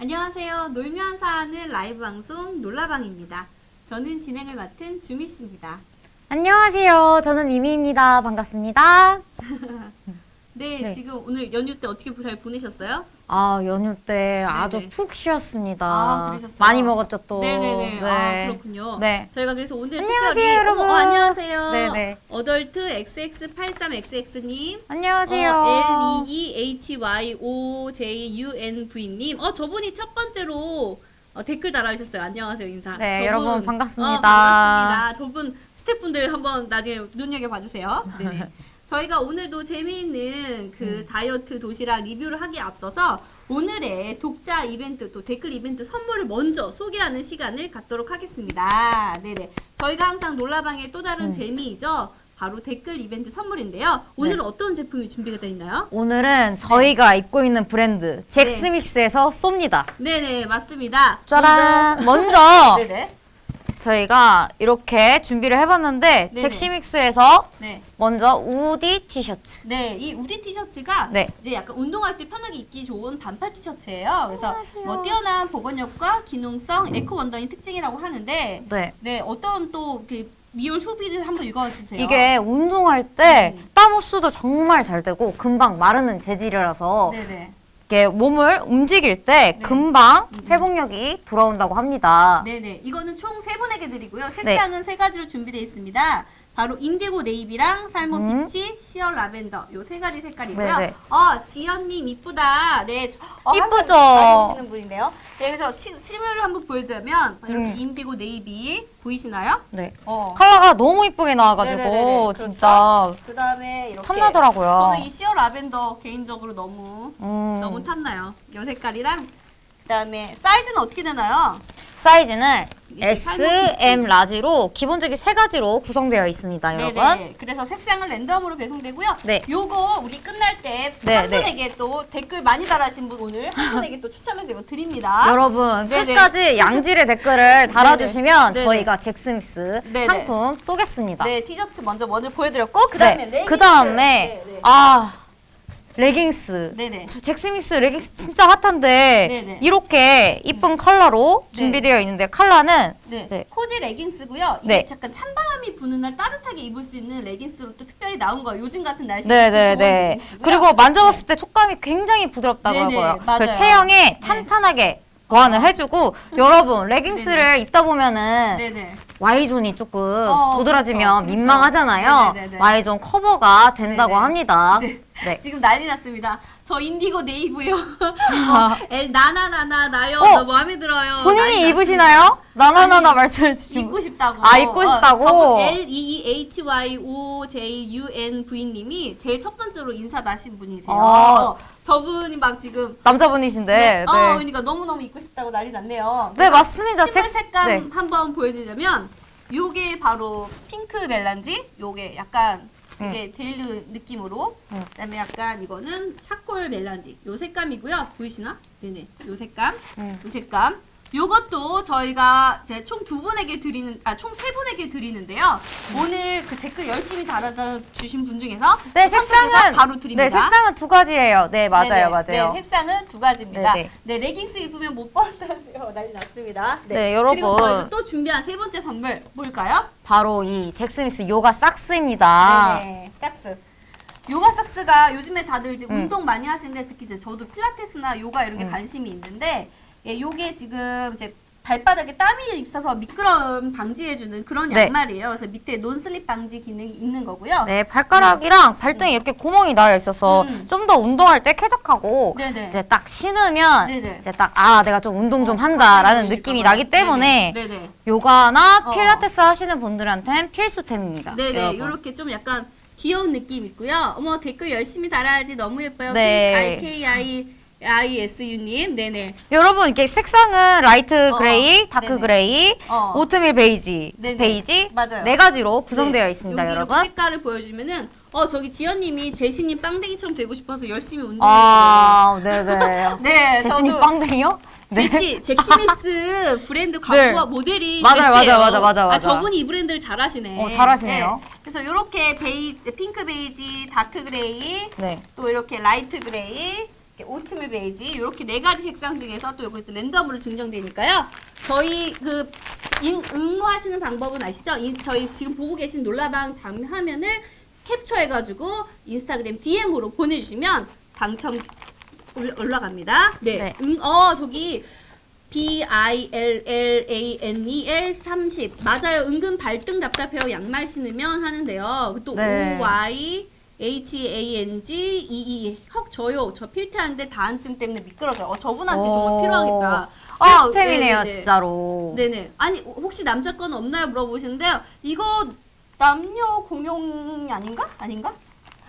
안녕하세요. 놀면 사는 라이브 방송 놀라방입니다. 저는 진행을 맡은 주미 씨입니다. 안녕하세요. 저는 미미입니다. 반갑습니다. 네, 네. 지금 오늘 연휴 때 어떻게 잘 보내셨어요? 아, 연휴 때 아주 네네. 푹 쉬었습니다. 아, 그러셨어요? 많이 먹었죠, 또. 네네네. 네. 아, 그렇군요. 네. 저희가 그래서 오늘 안녕하세요, 특별히 여러분. 어머, 어, 안녕하세요. 네네. 어덜트 XX83XX님. 안녕하세요. 어, L-E-E-H-Y-O-J-U-N-V님. 어, 저분이 첫 번째로 어, 댓글 달아주셨어요. 안녕하세요, 인사. 네, 저분, 여러분 반갑습니다. 어, 반갑습니다. 저분 스태프분들 한번 나중에 눈여겨 봐주세요. 네. 저희가 오늘도 재미있는 그 음. 다이어트 도시락 리뷰를 하기에 앞서서 오늘의 독자 이벤트 또 댓글 이벤트 선물을 먼저 소개하는 시간을 갖도록 하겠습니다. 네네. 저희가 항상 놀라방의 또 다른 음. 재미이죠. 바로 댓글 이벤트 선물인데요. 오늘은 어떤 제품이 준비가 되어 있나요? 오늘은 저희가 입고 있는 브랜드 잭스믹스에서 쏩니다. 네네 맞습니다. 짜란! 먼저, 먼저- 네네. 저희가 이렇게 준비를 해봤는데 네네. 잭스믹스에서 네. 먼저 우디 티셔츠. 네, 이 우디 티셔츠가 네. 이제 약간 운동할 때 편하게 입기 좋은 반팔 티셔츠예요. 그래서 안녕하세요. 뭐 뛰어난 보건력과 기능성, 에코 원단이 특징이라고 하는데, 네. 네 어떤 또그 미열 후비를 한번 읽어 주세요. 이게 운동할 때 음. 땀 흡수도 정말 잘 되고 금방 마르는 재질이라서 네네. 이렇게 몸을 움직일 때 네. 금방 음. 회복력이 돌아온다고 합니다. 네네. 이거는 총 세 분에게 드리고요. 색상은 네. 세 가지로 준비되어 있습니다. 바로 인디고 네이비랑 살몬 음. 피치, 시어 라벤더 요 세 가지 색깔이고요. 네네. 어 지연님 이쁘다. 네, 저- 어, 이쁘죠? 오시는 분인데요. 네, 그래서 시, 실물을 한번 보여드리면 이렇게 음. 인디고 네이비 보이시나요? 네. 어. 컬러가 너무 이쁘게 나와가지고 네네네네. 그렇죠. 진짜 그 다음에 이렇게 탐나더라고요. 저는 이 시어 라벤더 개인적으로 너무 음. 너무 탐나요. 요 색깔이랑 그다음에 사이즈는 어떻게 되나요? 사이즈는 S, M, 라지로 기본적인 세 가지로 구성되어 있습니다, 여러분. 네네. 그래서 색상은 랜덤으로 배송되고요. 네. 요거 우리 끝날 때 한 네, 네. 분에게 또 댓글 많이 달아주신 분 오늘 한 분에게 또 추첨해서 이거 드립니다. 여러분 네네. 끝까지 양질의 댓글을 달아주시면 네네. 저희가 잭스믹스 네네. 상품 쏘겠습니다. 네, 티셔츠 먼저 먼저 보여드렸고 그다음에 레깅스. 그 다음에 네, 네. 아 레깅스. 네네. 저 잭스믹스 레깅스 진짜 핫한데 네네. 이렇게 이쁜 컬러로 네. 준비되어 있는데 컬러는 네. 네. 코지 레깅스고요. 이게 네. 약간 찬바람이 부는 날 따뜻하게 입을 수 있는 레깅스로 또 특별히 나온 거예요. 요즘 같은 날씨에 네네네. 레깅스고요. 그리고 만져봤을 때 촉감이 굉장히 부드럽다고 네네, 하고요. 맞아요. 그 체형에 네. 탄탄하게 보완을 해주고 여러분 레깅스를 입다 보면은 네네. Y존이 조금 어, 그렇죠. 도드라지면 그렇죠. 민망하잖아요. 네네네. Y존 커버가 된다고 네네. 합니다. 네. 네. 지금 난리 났습니다. 저 인디고 네이브요. 어, 엘 나나나나 나요. 어, 너무 마음에 들어요. 본인이 났습니다. 입으시나요? 나나나나 말씀해 주시면. 입고 싶다고. 아, 입고 싶다고? 어, 저분 L E E H Y O J U N V 님이 제일 첫 번째로 인사 나신 분이세요. 아. 어, 저분이 막 지금 남자분이신데. 네. 어, 그러니까 너무 너무 입고 싶다고 난리 났네요. 네, 맞습니다. 잭스- 색감 네. 한번 보여드리자면 요게 바로 핑크 멜란지 요게 약간 이게 데일리 느낌으로. 음. 그다음에 약간 이거는 차콜 멜란지. 요 색감이고요. 보이시나? 네네. 요 색감. 음. 요 색감 요것도 저희가 이제 총 두 분에게 드리는 아 총 세 분에게 드리는데요 오늘 그 댓글 열심히 달아다 주신 분 중에서 네, 선택해서 색상은 바로 드립니다. 네, 색상은 두 가지예요. 네, 맞아요, 네네. 맞아요. 네, 색상은 두 가지입니다. 네네. 네, 레깅스 입으면 못 본다고요. 난리 났습니다. 네, 여러분. 그리고 저희가 또 준비한 세 번째 선물 뭘까요? 바로 이 잭스미스 요가 삭스입니다. 네네, 삭스. 요가 삭스가 요즘에 다들 이제 음. 운동 많이 하시는데 특히 이제 저도 필라테스나 요가 이런 게 음. 관심이 있는데 예, 요게 지금 이제 발바닥에 땀이 있어서 미끄럼 방지해주는 그런 네. 양말이에요. 그래서 밑에 논슬립 방지 기능이 있는 거고요. 네, 발가락이랑 발등에 이렇게 구멍이 나여 있어서 음. 좀 더 운동할 때 쾌적하고 네네. 이제 딱 신으면 네네. 이제 딱 아, 내가 좀 운동 좀 어, 한다라는 느낌이. 나기 때문에 네네. 네네. 요가나 어. 필라테스 하시는 분들한테는 필수템입니다. 네네 여러분. 요렇게 좀 약간 귀여운 느낌 있고요. 어머 댓글 열심히 달아야지 너무 예뻐요. 네. IKI ISU님 네네. 여러분 이게 색상은 라이트 어, 그레이, 다크 네네. 그레이, 어. 오트밀 베이지, 네네. 베이지 맞아요. 네 가지로 구성되어 네. 있습니다, 여기 여러분. 이렇게 색깔을 보여주면은 어 저기 지연님이 제시님 빵댕이처럼 되고 싶어서 열심히 운동해요. 아, 네네. 네, 제스님 저도 빵댕이요? 네. 제시 잭시미스 브랜드 광고와 모델이 맞아요, 제시예요. 맞아요, 맞아요, 맞아요, 아 맞아요. 저분이 이 브랜드를 잘하시네. 어, 잘하시네요. 네. 그래서 이렇게 베이 핑크 베이지, 다크 그레이, 네. 또 이렇게 라이트 그레이, 이렇게 오트밀 베이지 이렇게 네 가지 색상 중에서 또 이것도 랜덤으로 증정되니까요. 저희 그 인- 응모하시는 방법은 아시죠? 이- 저희 지금 보고 계신 놀라방 장 화면을 캡처해가지고 인스타그램 DM으로 보내주시면 당첨 올라- 올라갑니다. 네. 네. 응, 어 저기 B I L L A N E L 30 맞아요. 은근 발등 답답해요. 양말 신으면 하는데요. 또 네. O Y H A N G E E 헉 저요. 저 필테하는데 다한증 때문에 미끄러져요. 어, 저분한테 정말 오. 필요하겠다. 필수템이네요, 네네네. 진짜로. 네네. 아니 혹시 남자 건 없나요? 물어보시는데요. 이거 남녀 공용 아닌가? 아닌가?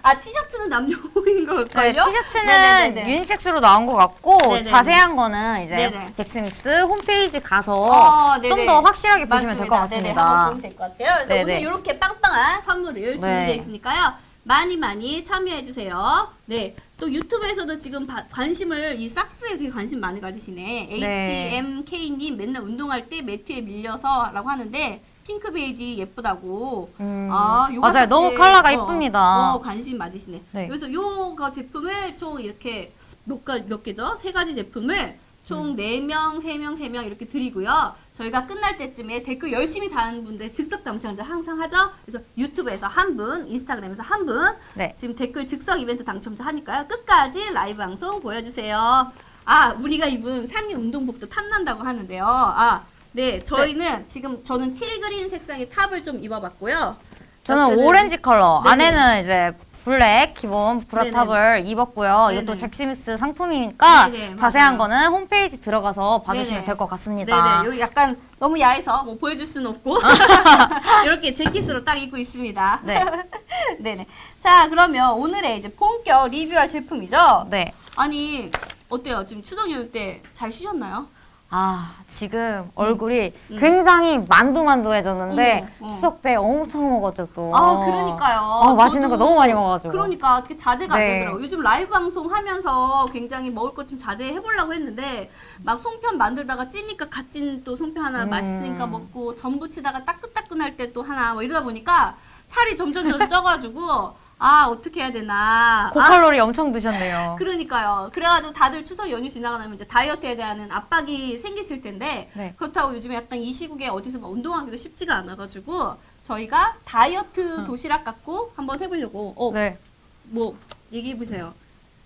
아 티셔츠는 남녀 공용인 걸걸요? 네, 티셔츠는 네네네네. 유니섹스로 나온 것 같고 네네네. 자세한 거는 이제 네네. 잭스미스 홈페이지 가서 어, 네네. 좀 더 확실하게 보시면 될 것 맞습니다. 네네, 같습니다. 한번 보면 될 것 같아요. 그래서 네네. 오늘 이렇게 빵빵한 선물을 준비되어 네. 있으니까요. 많이 많이 참여해 주세요. 네. 또 유튜브에서도 지금 바- 관심을 이 삭스에 되게 관심 많이 가지시네. 네. HMK님 맨날 운동할 때 매트에 밀려서라고 하는데 핑크 베이지 예쁘다고. 음, 아, 요거 맞아요. 너무 때, 컬러가 어, 이쁩니다. 어, 관심 맞으시네. 네. 그래서 요거 제품을 총 이렇게 몇, 가, 몇 개죠? 세 가지 제품을 총네명세명세명 이렇게 드리고요. 저희가 끝날 때쯤에 댓글 열심히 다는 분들 즉석 당첨자 항상 하죠. 그래서 유튜브에서 한 분, 인스타그램에서 한 분, 네. 지금 댓글 즉석 이벤트 당첨자 하니까요. 끝까지 라이브 방송 보여주세요. 아, 우리가 입은 상의 운동복도 탐난다고 하는데요. 아, 네, 저희는 지금 저는 틸 그린 색상의 탑을 좀 입어봤고요. 저는 오렌지 컬러. 네네. 안에는 이제 블랙 기본 브라탑을 입었고요. 이것도 잭스미스 상품이니까 네네, 자세한 맞아요. 거는 홈페이지 들어가서 봐주시면 네네. 될 것 같습니다. 네네. 여기 약간 너무 야해서 뭐 보여줄 수는 없고 이렇게 재킷으로 딱 입고 있습니다. 네. 네네. 자 그러면 오늘의 이제 본격 리뷰할 제품이죠. 네. 아니 어때요? 지금 추석 연휴 때 잘 쉬셨나요? 아, 지금 얼굴이 음. 굉장히 만두만두해졌는데 어, 어. 추석 때 엄청 먹었죠, 또. 아 그러니까요. 아, 맛있는 거 저도 너무 많이 먹어가지고. 그러니까 어떻게 자제가 안 네. 되더라고요. 요즘 라이브 방송 하면서 굉장히 먹을 것 좀 자제해 보려고 했는데 막 송편 만들다가 찌니까 갓 찐 또 송편 하나 음. 맛있으니까 먹고 전 부 치다가 따끈따끈할 때 또 하나 뭐 이러다 보니까 살이 점점 점 쪄가지고 아 어떻게 해야 되나. 아, 고칼로리 엄청 드셨네요. 그러니까요. 그래가지고 다들 추석 연휴 지나고 나면 이제 다이어트에 대한 압박이 생기실 텐데 네. 그렇다고 요즘에 약간 이 시국에 어디서 막 운동하기도 쉽지가 않아가지고 저희가 다이어트 도시락 갖고 한번 해보려고 어, 네. 뭐 얘기해 보세요.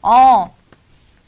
어.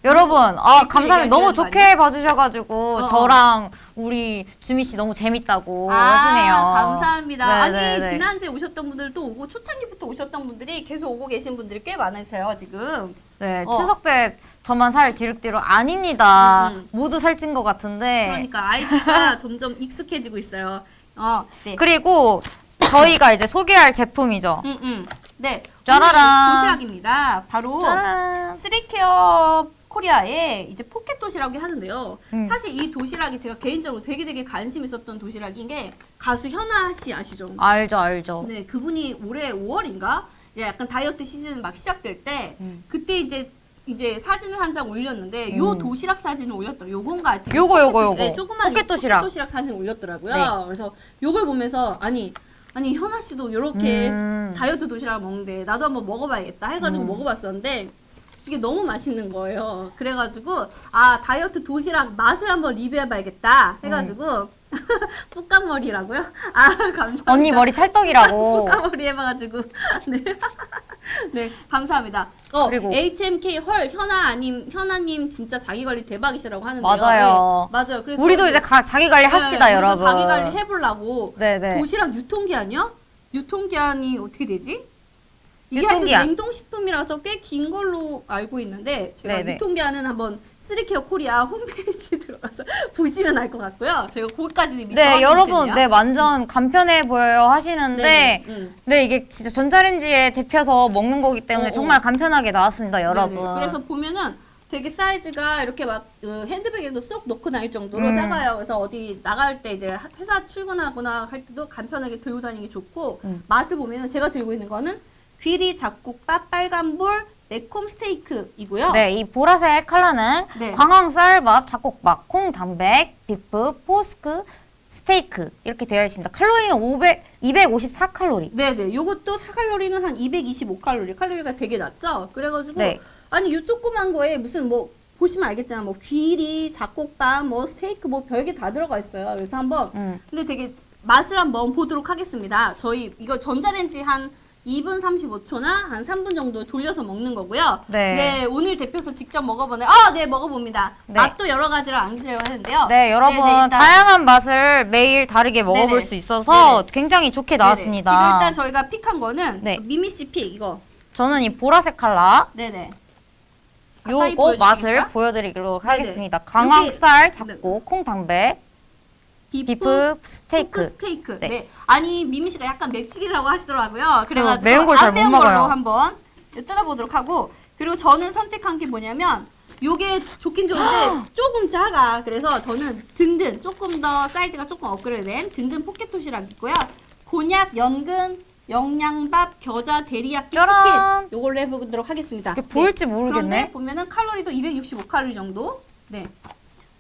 여러분, 아, 댓글 감사합니다. 너무 좋게 봐주셔가지고, 어, 어. 저랑 우리 주미 씨 너무 재밌다고 하시네요. 아, 감사합니다. 네, 아니 네, 네. 지난주에 오셨던 분들도 오고 초창기부터 오셨던 분들이 계속 오고 계신 분들이 꽤 많으세요 지금. 네, 어. 추석 때 저만 살 뒤룩뒤룩 아닙니다. 음, 음. 모두 살찐 것 같은데. 그러니까 아이디가 점점 익숙해지고 있어요. 어, 네. 그리고 저희가 이제 소개할 제품이죠. 음, 음. 네. 짜라란. 오늘 도시락입니다. 바로 짜란. 쓰리케어 코리아의 이제 포켓 도시락이 하는데요. 음. 사실 이 도시락이 제가 개인적으로 되게 되게 관심 있었던 도시락인 게 가수 현아 씨 아시죠? 알죠, 알죠. 네, 그분이 올해 5월인가 이제 약간 다이어트 시즌 막 시작될 때 음. 그때 이제 이제 사진을 한 장 올렸는데 요 음. 도시락 사진을 올렸더라고요. 요건가 되게 요거, 요거, 포켓- 요거. 네, 조그만 포켓 요 도시락. 도시락 사진 올렸더라고요. 네. 그래서 요걸 보면서 아니 아니 현아 씨도 요렇게 음. 다이어트 도시락을 먹는데 나도 한번 먹어봐야겠다 해가지고 음. 먹어봤었는데 이게 너무 맛있는 거예요. 그래가지고 아 다이어트 도시락 맛을 한번 리뷰해봐야겠다 해가지고 뿌까머리라고요? 아 감사합니다. 언니 머리 찰떡이라고. 뿌까머리 해봐가지고 네. 네 감사합니다. 어 그리고- HMK 헐 현아 아님 현아님 진짜 자기 관리 대박이시라고 하는데요. 맞아요. 네, 맞아요. 그래서 우리도 이제 가, 자기 관리 합시다, 네, 우리도 여러분. 자기 관리 해보려고 네네. 도시락 유통기한이요? 유통기한이 어떻게 되지? 이게 유통기한. 냉동식품이라서 꽤 긴 걸로 알고 있는데 제가 네네. 유통기한은 한번 쓰리케어 코리아 홈페이지 들어가서 보시면 알 것 같고요. 제가 거기까지는 미처 네, 여러분. 네, 완전 간편해 보여요 하시는데, 네네, 음. 네, 이게 진짜 전자레인지에 데펴서 먹는 거기 때문에 어, 어. 정말 간편하게 나왔습니다, 여러분. 네네. 그래서 보면은 되게 사이즈가 이렇게 막 어, 핸드백에도 쏙 넣고 다닐 정도로 음. 작아요. 그래서 어디 나갈 때 이제 하- 회사 출근하거나 할 때도 간편하게 들고 다니기 좋고 음. 맛을 보면은 제가 들고 있는 거는 귀리 잡곡밥 빨간볼 매콤 스테이크이고요. 네, 이 보라색 컬러는 네. 광황 쌀밥, 잡곡밥, 콩, 단백, 비프, 포스크, 스테이크 이렇게 되어 있습니다. 칼로리는 500, 254 칼로리. 네네. 요것도 4칼로리는 한 225 칼로리. 칼로리가 되게 낮죠? 그래가지고 네. 아니 이 조그만 거에 무슨 뭐 보시면 알겠지만 뭐 귀리, 잡곡밥, 뭐 스테이크 뭐 별게 다 들어가 있어요. 그래서 한번 음. 근데 되게 맛을 한번 보도록 하겠습니다. 저희 이거 전자레인지 한 2분 35초나 한 3분 정도 돌려서 먹는 거고요. 네. 오늘 대표서 직접 먹어보네요. 아, 네, 먹어봅니다. 네. 맛도 여러 가지를 안주려고 하는데요. 네, 여러분 네 네, 일단- 다양한 맛을 매일 다르게 먹어볼 네네. 수 있어서 네네. 굉장히 좋게 네네. 나왔습니다. 지금 일단 저희가 픽한 거는 네. 미미 씨 픽 이거. 저는 이 보라색 칼라 네네. 가까이 요거 보여주십니까? 맛을 보여드리도록 네네. 하겠습니다. 강황살 네. 잡고 콩당백 비프, 비프 스테이크. 포크 스테이크. 네. 네. 아니 미미 씨가 약간 맵찔이라고 하시더라고요. 그래가지고 매운 걸잘못 안 매운 먹어요. 걸로 한번 뜯어보도록 하고 그리고 저는 선택한 게 뭐냐면 요게 좋긴 좋은데 조금 작아. 그래서 저는 든든 조금 더 사이즈가 조금 업그레이드된 든든 포켓 도시락 있고요. 곤약, 연근, 영양밥, 겨자, 데리야끼, 짜란! 치킨 요걸로 해보도록 하겠습니다. 이게 보일지 그런데 모르겠네. 보면은 칼로리도 265 칼로리 정도. 네.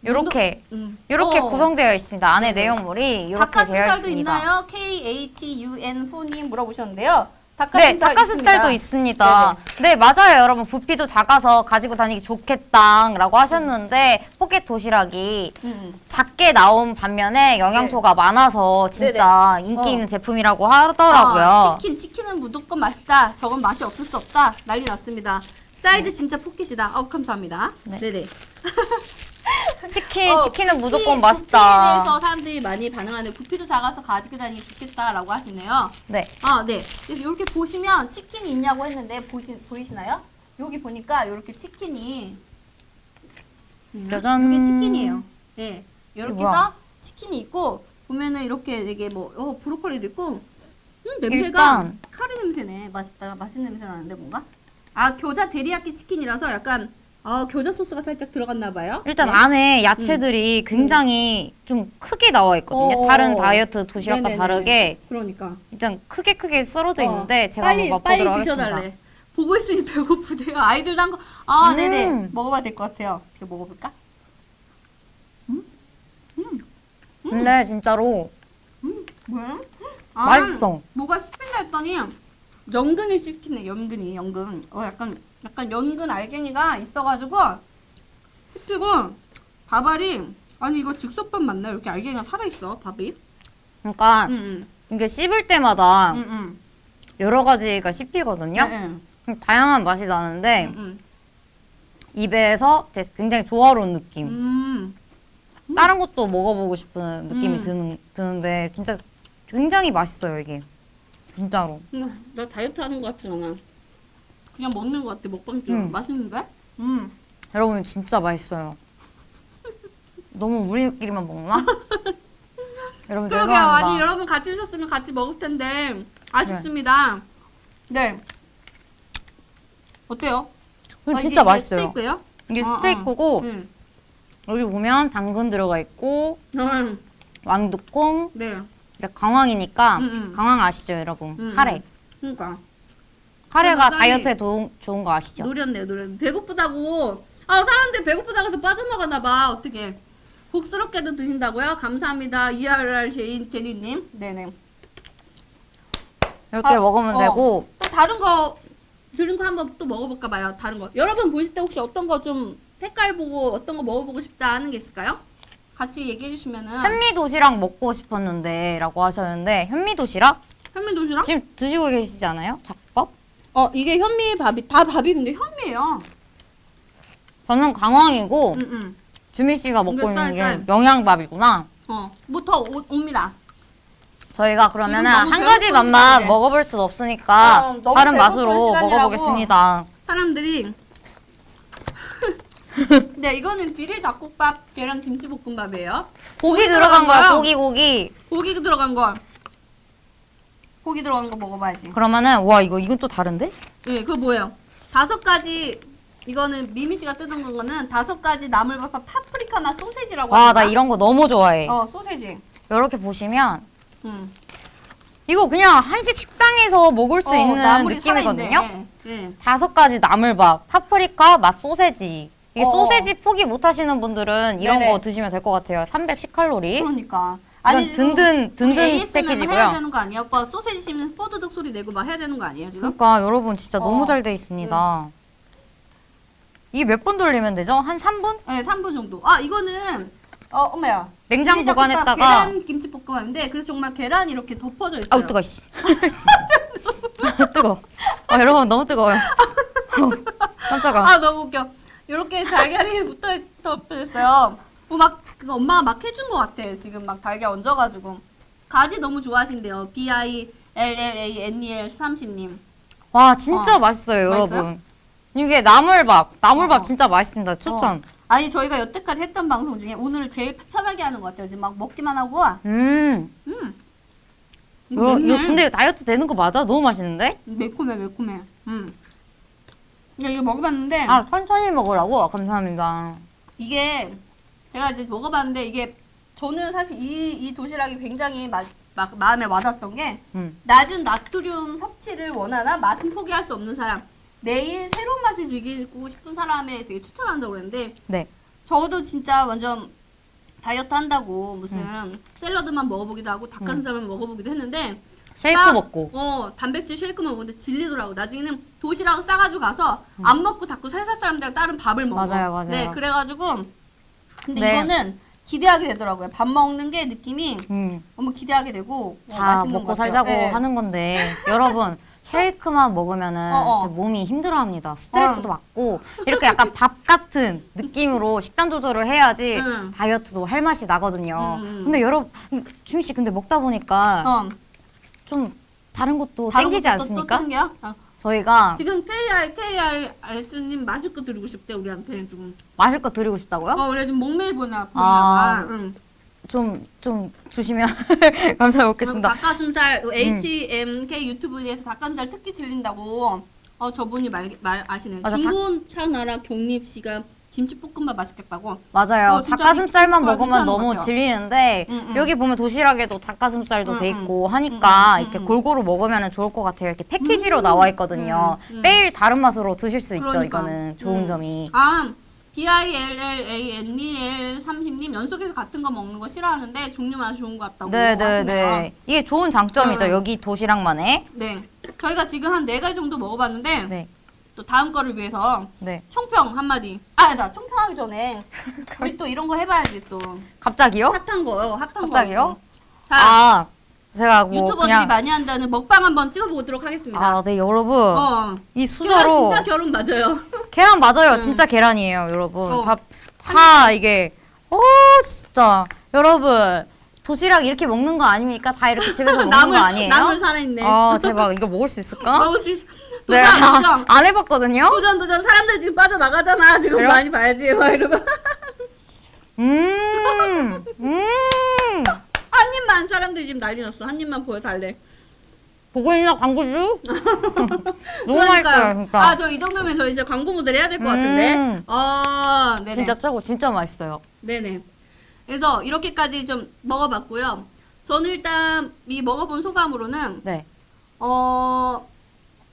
요렇게 음. 요렇게 어. 구성되어 있습니다. 안에 네네. 내용물이 요렇게 되어 닭가슴살도 있습니다. 있나요? KHUN 후님 물어보셨는데요. 네, 닭가슴살 닭가슴살도 있습니다. 네, 맞아요, 여러분. 부피도 작아서 가지고 다니기 좋겠다라고 하셨는데 포켓 도시락이 음. 작게 나온 반면에 영양소가 많아서 진짜 인기 네. 어. 있는 제품이라고 하더라고요. 아, 치킨, 치킨은 무조건 맛있다. 저건 맛이 없을 수 없다. 난리 났습니다. 사이즈 진짜 포켓이다. 어, 감사합니다. 네. 네. 네 치킨, 어, 치킨은 무조건 맛있다. 대해서 사람들이 많이 반응하는데 부피도 작아서 가지고 다니기 좋겠다라고 하시네요. 네. 아, 네. 그래서 이렇게 보시면 치킨이 있냐고 했는데 보시, 보이시나요? 여기 보니까 이렇게 치킨이 음, 짜잔. 이게 치킨이에요. 네. 이렇게 뭐야? 해서 치킨이 있고 보면은 이렇게 되게 뭐 어, 브로콜리도 있고 음, 냄새가 일단- 카레 냄새네. 맛있다. 맛있는 냄새 나는데 뭔가? 아, 겨자 데리야끼 치킨이라서 약간 어, 겨자 소스가 살짝 들어갔나 봐요. 일단 네. 안에 야채들이 굉장히 좀 크게 나와 있거든요. 어. 다른 다이어트 도시락과 네네네네. 다르게 그러니까 일단 크게 크게 썰어져 어, 있는데 제가 빨리 한번 빨리 맛보도록. 하겠습니다. 보고 있으니 배고프대요. 아이들도 한 거. 아, 음. 네네. 먹어봐야 될 것 같아요. 이거 먹어볼까? 근데 진짜로 뭐야? 아, 맛있어. 뭐가 씹힌다 했더니 연근이 씹히네. 연근이 연근. 어 약간 약간 연근 알갱이가 있어가지고 씹히고 밥알이 아니 이거 즉석밥 맞나? 이렇게 알갱이가 살아있어 밥이. 그러니까 응 응. 이게 씹을 때마다 응 응. 여러 가지가 씹히거든요. 응. 다양한 맛이 나는데 응. 입에서 이제 굉장히 조화로운 느낌. 음. 다른 것도 먹어보고 싶은 느낌이 음. 드는, 드는데 진짜 굉장히 맛있어요 이게. 진짜로. 음, 나 다이어트 하는 것 같지 않아. 그냥 먹는 것 같아 먹방처럼 음. 맛있는데? 음. 여러분 진짜 맛있어요. 너무 우리끼리만 먹나? 여러분 그러게요. 죄송합니다. 아니 여러분 같이 드셨으면 같이 먹을 텐데 아쉽습니다. 네. 어때요? 그럼 어, 진짜 이게- 맛있어요. 스테이크예요? 이게 어, 스테이크고 음. 여기 보면 당근 들어가 있고 음. 왕두콩 네. 이제 강황이니까 음, 음. 강황 아시죠 여러분? 음, 카레. 그러니까 카레가 사람이- 다이어트에 도, 좋은 거 아시죠? 노렸네요. 노렸네. 배고프다고. 아 사람들 배고프다고 해서 빠져나가나 봐. 어떻게? 복스럽게도 드신다고요? 감사합니다. ERR 제인 제니님. 네네. 이렇게 아, 먹으면 어. 되고 또 다른 거 들은 거 한번 또 먹어볼까 봐요. 다른 거. 여러분 보실 때 혹시 어떤 거 좀 색깔 보고 어떤 거 먹어보고 싶다 하는 게 있을까요? 같이 얘기해 주시면은 현미 도시락 먹고 싶었는데라고 하셨는데 현미 도시락 현미 도시락? 지금 드시고 계시지 않아요? 작법? 어 이게 현미 밥이 다 밥이 근데 현미예요. 저는 강황이고 응응. 주미 씨가 먹고 이게 있는 쌀, 게 쌀. 영양밥이구나. 어뭐 더 옵니다. 저희가 그러면은 지금 너무 한 가지 배고픈 맛만. 먹어볼 수 없으니까 어, 너무 다른 배고픈 맛으로 시간이라고. 먹어보겠습니다. 사람들이 네 이거는 비릴 잡곡밥 계란 김치볶음밥이에요. 고기 고기 들어간 들어간 거야? 고기 고기. 고기 들어간 거. 고기 들어간 거 먹어봐야지. 그러면은 와 이거 이건 또 다른데? 네, 그거 뭐예요? 다섯 가지 이거는 미미 씨가 뜯은 거는 다섯 가지 나물밥과 파프리카 맛 소세지라고 와 합니다. 나 이런 거 너무 좋아해. 어 소세지. 이렇게 보시면 음. 이거 그냥 한식 식당에서 먹을 수 어, 있는 나물이 느낌이거든요. 살아있네. 네. 다섯 가지 나물밥, 파프리카, 맛 소세지. 이게 어. 소세지 포기 못 하시는 분들은 이런 네네. 거 드시면 될 것 같아요. 310칼로리. 그러니까. 이건 든든 든든 해야 패키지고요. 되는 거 아니야? 오빠 소세지 씹는 뽀드득 소리 내고 막 해야 되는 거 아니에요 지금? 그러니까 여러분 진짜 어. 너무 잘돼 있습니다. 이게 몇 분 돌리면 되죠? 한 3분? 네, 3분 정도. 아, 이거는 어, 엄마야. 냉장 보관했다가 계란 김치 볶음밥인데 그래서 정말 계란이 이렇게 덮어져 있어요. 아우 뜨거 씨. 뜨거. 아 여러분 너무 뜨거워요. 어, 깜짝아. 아, 너무 웃겨. 이렇게 달걀이 붙어 있- 덮여 있어요. 뭐막 그거 엄마가 막 해준 것 같아. 지금 막 달걀 얹어가지고 가지 너무 좋아하신대요. B I L L A N E L 30님. 와 진짜 어. 맛있어요 맛있어요? 여러분. 이게 나물밥, 나물밥 어. 진짜 맛있습니다. 추천. 아니 저희가 여태까지 했던 방송 중에 오늘을 제일 편하게 하는 것 같아요. 지금 막 먹기만 하고. 음. 음. 이거, 이거. 근데 다이어트 되는 거 맞아? 너무 맛있는데? 매콤해 매콤해. 음. 야, 이거 먹어봤는데 아 천천히 먹으라고 감사합니다. 이게 제가 이제 먹어봤는데 이게 저는 사실 이, 이 도시락이 굉장히 마, 마, 마음에 와닿았던 게 음. 낮은 나트륨 섭취를 원하나 맛은 포기할 수 없는 사람 매일 새로운 맛을 즐기고 싶은 사람에 되게 추천한다고 그랬는데 네. 저도 진짜 완전 다이어트 한다고 무슨 음. 샐러드만 먹어보기도 하고 닭가슴살만 먹어보기도 했는데 쉐이크 딱, 먹고. 어 단백질 쉐이크만 먹는데 질리더라고 나중에는 도시락 싸가지고 가서 음. 안 먹고 자꾸 회사 사람들이랑 다른 밥을 먹어 맞아요, 맞아요. 네 그래가지고 근데 네. 이거는 기대하게 되더라고요 밥 먹는 게 느낌이 음. 너무 기대하게 되고 어, 다 맛있는 먹고 것 같아요. 살자고 네. 하는 건데 여러분 쉐이크만 먹으면은 어, 어. 이제 몸이 힘들어합니다. 스트레스도 어. 받고 이렇게 약간 밥 같은 느낌으로 식단 조절을 해야지 응. 다이어트도 할 맛이 나거든요. 음, 음. 근데 여러분 주미 씨 근데 먹다 보니까 어, 좀 다른 것도 다른 땡기지 것도 또- 않습니까? 또 땡겨? 어. 저희가 지금 KR KR 알스님 마실 거 드리고 싶대 우리한테 지금 마실 거 드리고 싶다고요? 어 우리 지금 목매일 보나 보나 아. 봐 응. 좀 좀 주시면 감사히 먹겠습니다. 닭가슴살 HMK 유튜브에서 닭가슴살 특기 질린다고 어 저분이 말, 말 아시네. 맞아, 닭- 중고차 나라 경립 씨가 김치볶음밥 맛있겠다고. 맞아요. 어, 진짜 닭가슴살만. 먹으면 괜찮은 너무 같아요. 질리는데 응, 응. 여기 보면 도시락에도 닭가슴살도 응, 돼 응. 있고 하니까 이렇게 응. 골고루 먹으면 좋을 것 같아요. 이렇게 패키지로 나와 있거든요. 응, 응. 매일 다른 맛으로 드실 수 있죠. 그러니까. 이거는 좋은 음. 점이. 아 B I L L A N E L 30님 연속해서 같은 거 먹는 거 싫어하는데 종류마다 좋은 것 같다고. 네네네. 이게 좋은 장점이죠. 응. 여기 도시락만의. 네. 저희가 지금 한 네 가지 정도 먹어봤는데 네. 또 다음 거를 위해서 네. 총평 한마디. 아, 나 총평하기 전에 우리 또 이런 거 해봐야지 또 갑자기요? 핫한 거요. 핫한 거. 갑자기요? 자, 아, 제가 뭐 유튜버들이 그냥 많이 한다는 먹방 한번 찍어보도록 하겠습니다. 아, 네, 여러분. 어. 이 수저로 진짜 결혼 맞아요. 계란 맞아요. 응. 진짜 계란이에요, 여러분. 어. 다, 다 이게, 오, 진짜. 여러분, 도시락 이렇게 먹는 거 아닙니까? 다 이렇게 집에서 먹는 거 아니에요? 나물 살아있네. 아, 대박. 이거 먹을 수 있을까? 먹을 수 있어. 네, 도전, 도전. 안 해봤거든요? 도전, 도전. 사람들 지금 빠져나가잖아. 지금 그래요? 많이 봐야지. 막 이러면. 음, 음. 한 입만 사람들이 지금 난리 났어. 한 입만 보여달래. 보고 있나, 광고주? 너무. 맛있어요, 진짜. 아, 저 이 정도면 저희 이제 광고 모델 해야 될 것 같은데. 음. 어, 네네. 진짜 짜고, 진짜 맛있어요. 네네. 그래서 이렇게까지 좀 먹어봤고요. 저는 일단 이 먹어본 소감으로는 네. 어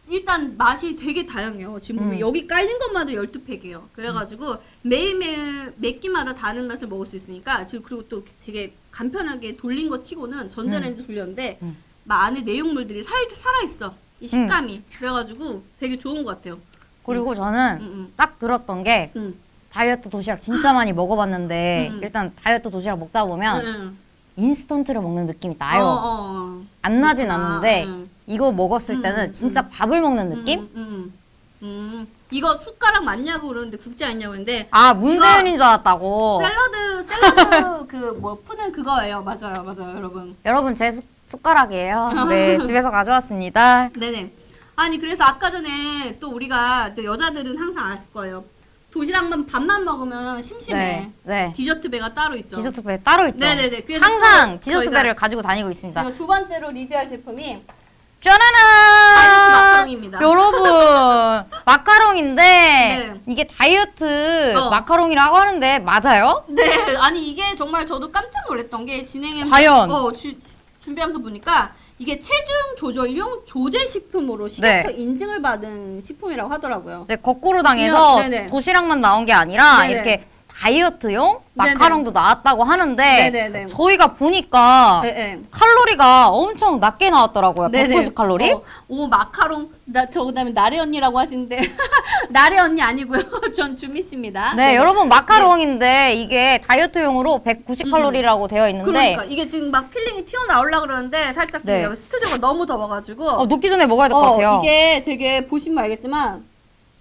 일단 맛이 되게 다양해요. 지금 보면 음. 여기 깔린 것마다 12팩이에요. 그래가지고 매일매일 몇 끼마다 다른 맛을 먹을 수 있으니까 지금 그리고 또 되게 간편하게 돌린 거 치고는 전자레인지 돌렸는데 음. 막 안에 내용물들이 살, 살아있어. 이 식감이. 그래가지고 되게 좋은 것 같아요. 그리고 저는 응, 딱 들었던 게, 응, 응. 다이어트 도시락 진짜 많이 먹어봤는데, 음. 일단 다이어트 도시락 먹다 보면, 응. 인스턴트를 먹는 느낌이 나요. 어, 어, 어. 안 나진 아, 않는데 응. 이거 먹었을 음, 때는 음, 진짜 밥을 먹는 느낌? 음, 음, 음. 이거 숟가락 맞냐고 그러는데 국자 아니냐고 그러는데 아 문세윤인 줄 알았다고. 샐러드 샐러드 그 뭐 푸는 그거예요. 맞아요, 맞아요, 여러분. 여러분 제 숟, 숟가락이에요. 네 집에서 가져왔습니다. 네네. 아니 그래서 아까 전에 또 우리가 또 여자들은 항상 아실 거예요. 도시락만 밥만 먹으면 심심해. 네, 네. 디저트 배가 따로 있죠. 디저트 배 따로 있죠. 네네네. 그래서 항상 또 디저트 저희가- 배를 가지고 다니고 있습니다. 그리고 두 번째로 리뷰할 제품이 짜라란! 마카롱입니다. 여러분 마카롱인데 네. 이게 다이어트 어. 마카롱이라고 하는데 맞아요? 네, 아니 이게 정말 저도 깜짝 놀랐던 게 진행해 과연? 어, 주, 준비하면서 보니까 이게 체중 조절용 조제 식품으로 식약처 네. 인증을 받은 식품이라고 하더라고요. 이제 거꾸로 당해서 네네. 도시락만 나온 게 아니라 네네. 이렇게 다이어트용 네네. 마카롱도 나왔다고 하는데 네네네. 저희가 보니까 네, 네. 칼로리가 엄청 낮게 나왔더라고요. 네네. 190 칼로리. 어, 오 마카롱 나 저 그다음에 나래 언니라고 하시는데 나래 언니 아니고요. 전 주미 씨입니다. 네, 여러분 마카롱인데 이게 다이어트용으로 190 칼로리라고 되어 있는데 음. 그러니까 이게 지금 막 필링이 튀어나오려 그러는데 살짝 지금 네. 여기 스튜디오가 너무 더워가지고 어, 녹기 전에 먹어야 될것 어, 같아요. 이게 되게 보시면 알겠지만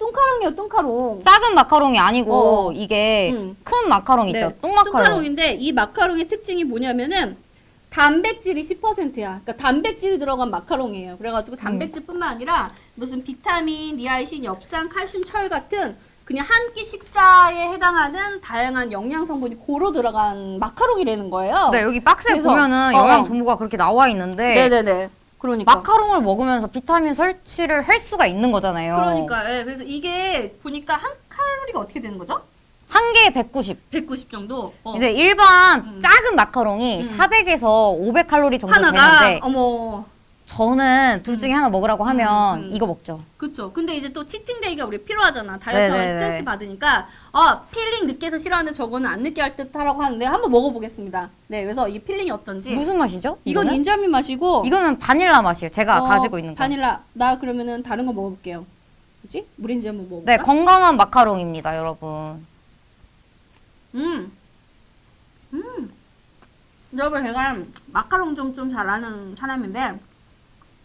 똥카롱이에요 똥카롱. 작은 마카롱이 아니고 어. 이게 음. 큰 마카롱 있죠. 네, 똥마카롱. 똥카롱인데 이 마카롱의 특징이 뭐냐면은 단백질이 10%야. 그러니까 단백질이 들어간 마카롱이에요. 그래가지고 단백질뿐만 아니라 무슨 비타민, 니아신, 엽산, 칼슘, 철 같은 그냥 한 끼 식사에 해당하는 다양한 영양 성분이 고루 들어간 마카롱이라는 거예요. 네, 여기 박스에 그래서, 보면은 어, 영양 어. 정보가 그렇게 나와 있는데 네네네. 그러니까. 마카롱을 먹으면서 비타민 섭취를 할 수가 있는 거잖아요. 그러니까 예, 그래서 이게 보니까 한 칼로리가 어떻게 되는 거죠? 한 개에 190. 190 정도. 어. 이제 일반 음. 작은 마카롱이 음. 400에서 500 칼로리 정도 하나가 되는데 어머 저는 둘 중에 하나 먹으라고 하면 음, 음. 이거 먹죠. 그쵸. 근데 이제 또 치팅데이가 우리 필요하잖아. 다이어트하면 네네네. 스트레스 받으니까, 어, 필링 늦게 해서 싫어하는데 저거는 안 늦게 할 듯 하라고 하는데 한번 먹어보겠습니다. 네, 그래서 이 필링이 어떤지. 무슨 맛이죠? 이건 이거는? 인절미 맛이고, 이거는 바닐라 맛이에요. 제가 어, 가지고 있는 거. 바닐라. 나 그러면은 다른 거 먹어볼게요. 뭐지? 오렌지 한번 먹어볼까? 네, 건강한 마카롱입니다, 여러분. 음. 음. 여러분, 제가 마카롱 좀, 좀 잘하는 사람인데,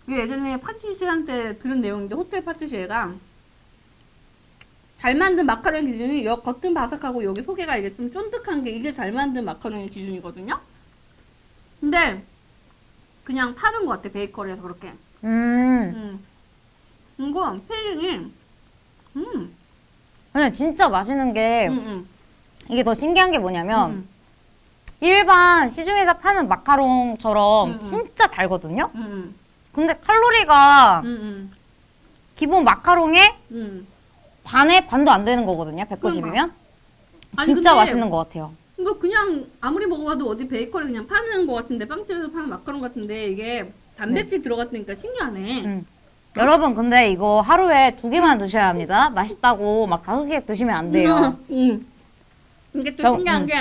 예전에 파티시한테 들은 내용인데, 호텔 파티시에가 잘 만든 마카롱 기준이 여 겉은 바삭하고 여기 속에가 이게 좀 쫀득한 게 이게 잘 만든 마카롱의 기준이거든요? 근데, 그냥 파는 것 같아, 베이커리에서 그렇게. 음. 음. 이거, 필링이, 음. 근데 진짜 맛있는 게 음, 음. 이게 더 신기한 게 뭐냐면 음, 일반 시중에서 파는 마카롱처럼 음, 음. 진짜 달거든요. 음, 음. 근데 칼로리가 음, 음. 기본 마카롱의 음. 반에 반도 안 되는 거거든요. 190이면. 아니, 진짜 근데 맛있는 것 같아요. 이거 그냥 아무리 먹어봐도 어디 베이커리 그냥 파는 것 같은데 빵집에서 파는 마카롱 같은데 이게 단백질 들어갔다니까 신기하네. 음. 여러분 근데 이거 하루에 두 개만 드셔야 합니다. 맛있다고 막 다섯 개 드시면 안 돼요. 음. 이게 또 저- 신기한 음. 게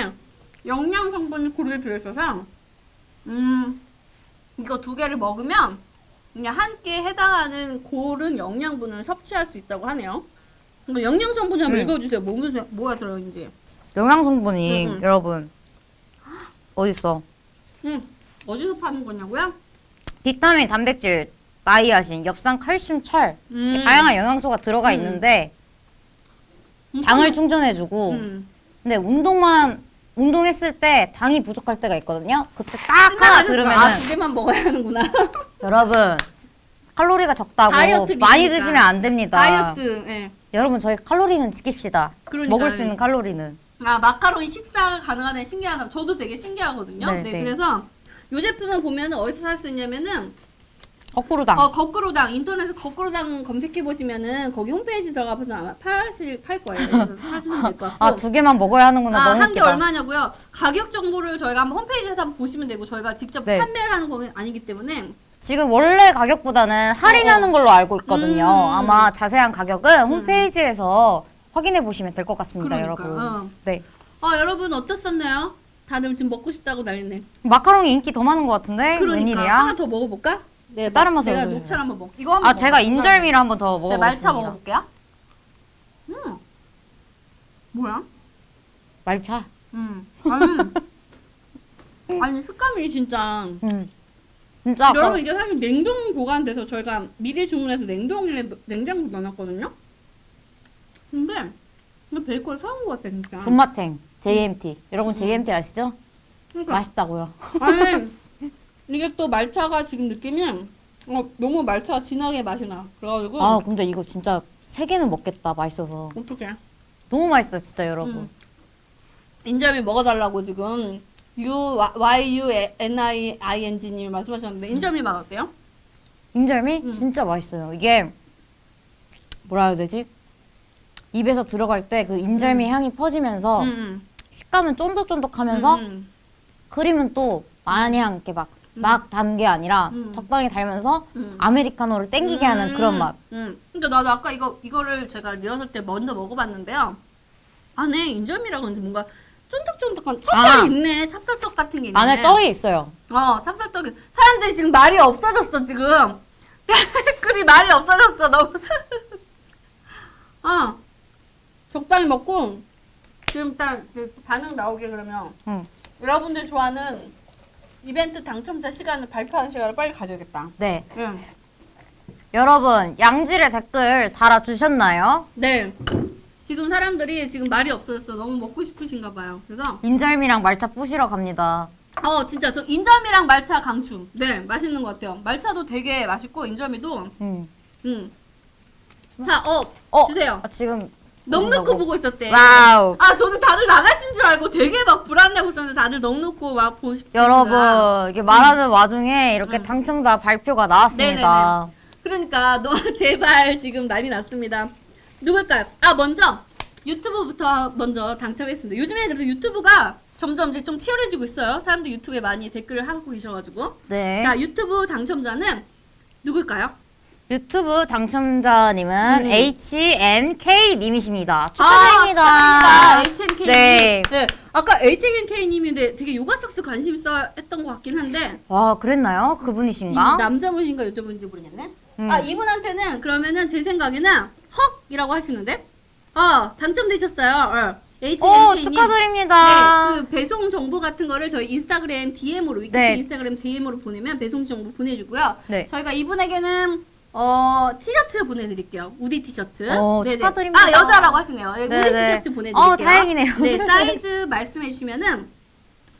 영양 성분이 고르게 들어있어서 음 이거 두 개를 먹으면 그냥 한 끼에 해당하는 고른 영양분을 섭취할 수 있다고 하네요. 이거 영양 성분 한번 음. 읽어주세요. 뭐, 뭐가 들어있는지. 영양 성분이 음, 음. 여러분 어디 있어? 음 어디서 파는 거냐고요? 비타민, 단백질, 나이아신, 엽산, 칼슘, 철 음. 다양한 영양소가 들어가 음. 있는데 음. 당을 충전해주고 음. 근데 운동만 운동했을 때 당이 부족할 때가 있거든요. 그때 딱 하나 생각하셨어. 들으면은 아, 두 개만 먹어야 하는구나. 여러분 칼로리가 적다고 다이어트 많이. 드시면 안 됩니다. 다이어트. 예. 여러분 저희 칼로리는 지킵시다. 그러니까요. 먹을 수 있는 칼로리는. 아 마카롱이 식사가 가능하다는 신기하다. 저도 되게 신기하거든요. 네, 네, 네. 그래서 이 제품은 보면 어디서 살 수 있냐면은 거꾸로당. 어 거꾸로당 인터넷에 거꾸로당 검색해 보시면은 거기 홈페이지 들어가 보면 아마 파실 팔 거예요. 그래서 사주시면 될 것 같고. 아 두 개만 먹어야 하는구나. 너무 한 개 웃기다. 얼마냐고요? 가격 정보를 저희가 한번 홈페이지에서 한번 보시면 되고 저희가 직접 네. 판매를 하는 건 아니기 때문에 지금 원래 가격보다는 할인하는 걸로 알고 있거든요. 음. 아마 자세한 가격은 홈페이지에서 확인해 보시면 될 것 같습니다, 그러니까, 여러분. 어. 네. 어 여러분 어떻었나요? 다들 지금 먹고 싶다고 난리네. 마카롱이 인기 더 많은 것 같은데 그러니까 웬일이야? 하나 더 먹어볼까? 네, 다른 마- 맛을 내가. 녹차를 한번 먹. 이거 한번 아 제가 먹어볼게요. 인절미를 한 번 더 네, 먹어보겠습니다. 말차 먹어볼게요. 음, 뭐야? 말차. 음, 아니, 아니 식감이 진짜. 음. 진짜 아까 여러분 이게 사실 냉동 보관돼서 저희가 미리 주문해서 냉동에 넣- 냉장고 넣어놨거든요. 근데 이거 베이커를 사온 것 같아 진짜. 존맛탱 JMT. 여러분 JMT 아시죠? 그러니까, 맛있다고요. 아니 이게 또 말차가 지금 느낌이 어, 너무 말차가 진하게 맛이 나. 그래가지고 아 근데 이거 진짜 세 개는 먹겠다. 맛있어서. 어떡해. 너무 맛있어요, 진짜 여러분. 음. 인절미 먹어달라고 지금 U Y U N I I N G 님이 말씀하셨는데 인절미 맛 어때요? 인절미 음. 진짜 맛있어요. 이게 뭐라 해야 되지? 입에서 들어갈 때 그 인절미 향이 퍼지면서 음, 식감은 쫀득쫀득하면서 음, 음. 크림은 또 마냥 이렇게 막 막 단 게 아니라 음. 적당히 달면서 음. 아메리카노를 땡기게 하는 그런 맛. 음. 근데 나도 아까 이거 이거를 제가 리허설 때 먼저 먹어봤는데요. 안에 인절미라고 하는지 뭔가 쫀득쫀득한 찹쌀이 아. 있네. 찹쌀떡 같은 게 있네. 안에 떡이 있어요. 어, 찹쌀떡 이. 사람들이 지금 말이 없어졌어, 지금. 댓글이 말이 없어졌어, 너무. 아, 적당히 먹고, 지금 딱그 반응 나오게 그러면, 응. 여러분들 좋아하는 이벤트 당첨자 시간을 발표하는 시간을 빨리 가져야겠다. 네. 응. 여러분 양질의 댓글 달아주셨나요? 네. 지금 사람들이 지금 말이 없어졌어. 너무 먹고 싶으신가 봐요. 그래서, 인절미랑 말차 부시러 갑니다. 어, 진짜 저 인절미랑 말차 강추. 네, 맛있는 것 같아요. 말차도 되게 맛있고, 인절미도, 음. 음. 자, 어, 어 주세요. 아, 지금 넉넉히? 보고 있었대. 와우. 아, 저는 다들 나가신 줄 알고 되게 막 불안해하고 있었는데 다들 넉넉히 막 보고 싶은 여러분. 이게 말하는 와중에 이렇게 음. 당첨자 발표가 나왔습니다. 그러니까 너 제발 지금 난리 났습니다. 누굴까요? 아, 먼저 유튜브부터 먼저 당첨했습니다. 요즘에 그래도 유튜브가 점점 이제 좀 치열해지고 있어요. 사람들 유튜브에 많이 댓글을 하고 계셔가지고. 네. 자, 유튜브 당첨자는 누굴까요? 유튜브 당첨자님은 음. HMK 님이십니다. 아, 축하드립니다. HMK. 네. 네. 아까 HMK님인데 되게 요가삭스 관심 있어 했던 것 같긴 한데. 와 그랬나요? 이 그분이신가? 남자분인가 여자분인지 모르겠네. 음. 아 이분한테는 그러면은 제 생각에는 헉이라고 하시는데, 어 당첨되셨어요. 어. 오 HMK님. 축하드립니다. 네, 그 배송 정보 같은 거를 저희 인스타그램 DM으로 위키트 네. 인스타그램 DM으로 보내면 배송 정보 보내주고요. 네. 저희가 이분에게는 어 티셔츠 보내드릴게요. 우디 티셔츠. 어, 네네. 축하드립니다. 아 여자라고 하시네요. 네, 우디 네네. 티셔츠 보내드릴게요. 어, 다행이네요. 네 사이즈 말씀해 주시면은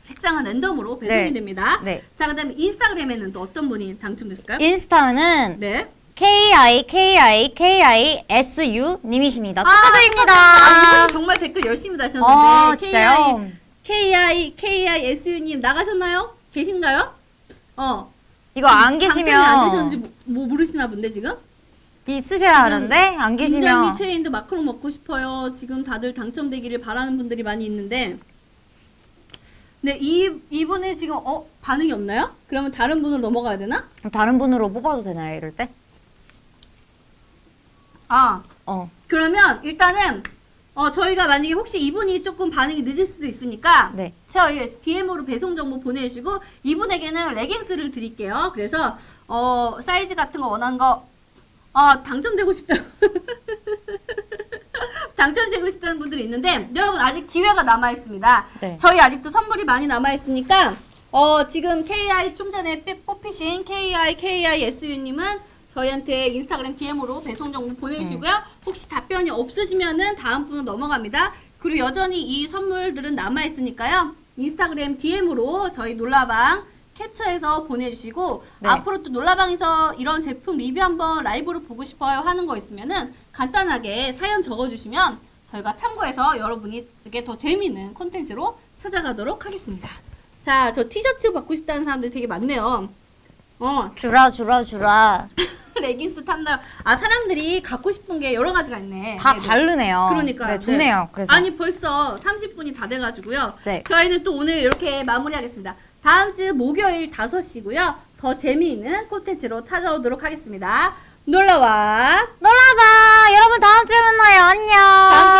색상은 랜덤으로 배송이 네. 됩니다. 네. 자 그다음에 인스타그램에는 또 어떤 분이 당첨됐을까요? 인스타는 네. K I K I K I S U 님이십니다. 아, 축하드립니다. 이분이 정말 댓글 열심히 다셨는데 어 진짜요? K I K I S U님 나가셨나요? 계신가요? 어. 이거 안 당첨이 안 계시면 되셨는지 뭐, 뭐 모르시나 본데 지금? 있으셔야 하는데 안 계시면 인절미 체인드 마카롱 먹고 싶어요. 지금 다들 당첨되기를 바라는 분들이 많이 있는데. 네, 이 이분이 지금 어 반응이 없나요? 그러면 다른 분으로 넘어가야 되나? 다른 분으로 뽑아도 되나요 이럴 때? 아, 어. 그러면 일단은 어 저희가 만약에 혹시 이분이 조금 반응이 늦을 수도 있으니까 네. 저희 DM으로 배송 정보 보내주시고 이분에게는 레깅스를 드릴게요. 그래서 어 사이즈 같은 거 원하는 거 어, 당첨되고 싶다. 당첨되고 싶다는 분들이 있는데 여러분 아직 기회가 남아 있습니다. 네. 저희 아직도 선물이 많이 남아 있으니까 어 지금 KI 좀 전에 삐- 뽑히신 KI KISU님은 저희한테 인스타그램 DM으로 배송 정보 보내주시고요. 혹시 답변이 없으시면은 다음 분은 넘어갑니다. 그리고 여전히 이 선물들은 남아 있으니까요. 인스타그램 DM으로 저희 놀라방 캡처해서 보내주시고 네. 앞으로 또 놀라방에서 이런 제품 리뷰 한번 라이브로 보고 싶어요 하는 거 있으면은 간단하게 사연 적어주시면 저희가 참고해서 여러분이 더 재미있는 콘텐츠로 찾아가도록 하겠습니다. 자, 저 티셔츠 받고 싶다는 사람들이 되게 많네요. 어, 주라 주라 주라 레깅스 탐나요. 아, 사람들이 갖고 싶은 게 여러 가지가 있네. 다 네네. 다르네요. 그러니까 네, 좋네요. 그래서 아니 벌써 30분이 다 돼가지고요. 네. 저희는 또 오늘 이렇게 마무리하겠습니다. 다음 주 목요일 5시고요. 더 재미있는 콘텐츠로 찾아오도록 하겠습니다. 놀러와. 놀라봐 여러분 다음 주에 만나요. 안녕. 다음 주